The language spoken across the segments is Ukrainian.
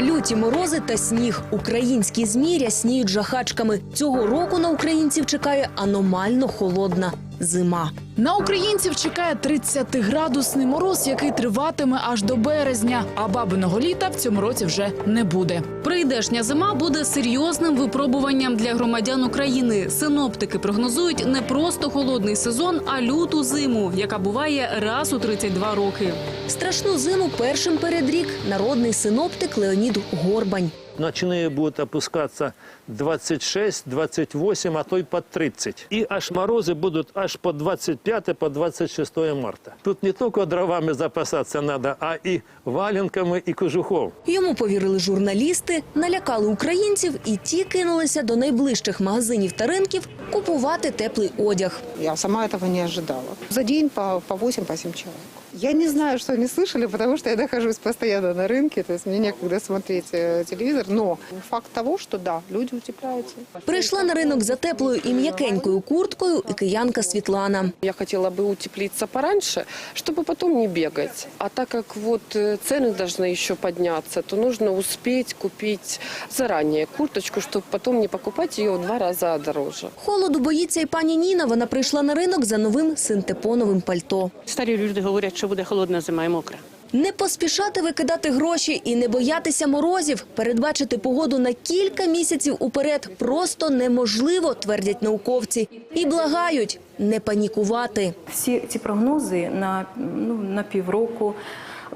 Люті морози та сніг. Українські змі рясніють жахачками. Цього року на українців чекає аномально холодна зима. На українців чекає 30-градусний мороз, який триватиме аж до березня. А бабиного літа в цьому році вже не буде. Прийдешня зима буде серйозним випробуванням для громадян України. Синоптики прогнозують не просто холодний сезон, а люту зиму, яка буває раз у 32 роки. Страшну зиму першим передрік народний синоптик Леонід Горбань Ночные будут опускаться 26, 28, а то и под 30. И аж морозы будут аж по 25, по 26 марта. Тут не только дровами запасаться надо, а и валенками, и кожухом. Йому повірили журналісти, налякали українців, і ті кинулися до найближчих магазинів та ринків купувати теплий одяг. Я сама этого не ожидала. За день по, по 8 по 7 человек. Я не знаю, что они слышали, потому что я нахожусь постоянно на рынке, то есть мне некогда смотреть э, телевизор. Но факт того, что да, люди утепляются. Прийшла на ринок за теплою і м'якенькою курткою і киянка Світлана. Я хотела бы утеплиться пораньше, чтобы потом не бегать. А так как вот э, цены должны еще подняться, то нужно успеть купить заранее курточку, чтобы потом не покупать ее в два раза дороже. Холоду боїться і пані Ніна. Вона прийшла на ринок за новим синтепоновим пальто. Старі люди говорять, що буде холодна зима і мокра. Не поспішати викидати гроші і не боятися морозів. Передбачити погоду на кілька місяців уперед просто неможливо, твердять науковці. І благають не панікувати. Всі ці прогнози на, ну, на півроку.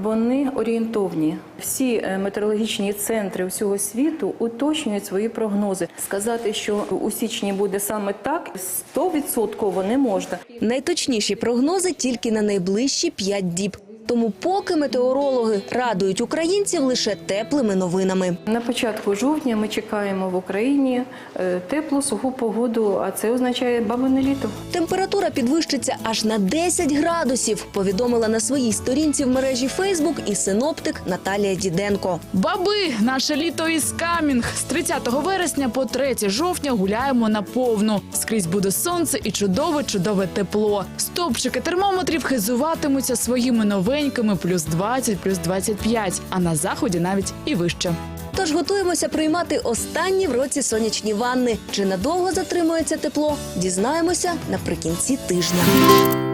Вони орієнтовні. Всі е, метеорологічні центри всього світу уточнюють свої прогнози. Сказати, що у січні буде саме так, 100% не можна. Найточніші прогнози тільки на найближчі п'ять діб. Тому поки метеорологи радують українців лише теплими новинами. На початку жовтня ми чекаємо в Україні е, теплу суху погоду, а це означає бабине літо. Температура підвищиться аж на 10 градусів, повідомила на своїй сторінці в мережі Фейсбук і синоптик Наталія Діденко. Баби, наше літо із камінг. З 30 вересня по 3 жовтня гуляємо на повну. Скрізь буде сонце і чудове, чудове тепло. Стопчики термометрів хизуватимуться своїми новенькими плюс 20, плюс 25, а на заході навіть і вище. Тож готуємося приймати останні в році сонячні ванни. Чи надовго затримується тепло? Дізнаємося наприкінці тижня.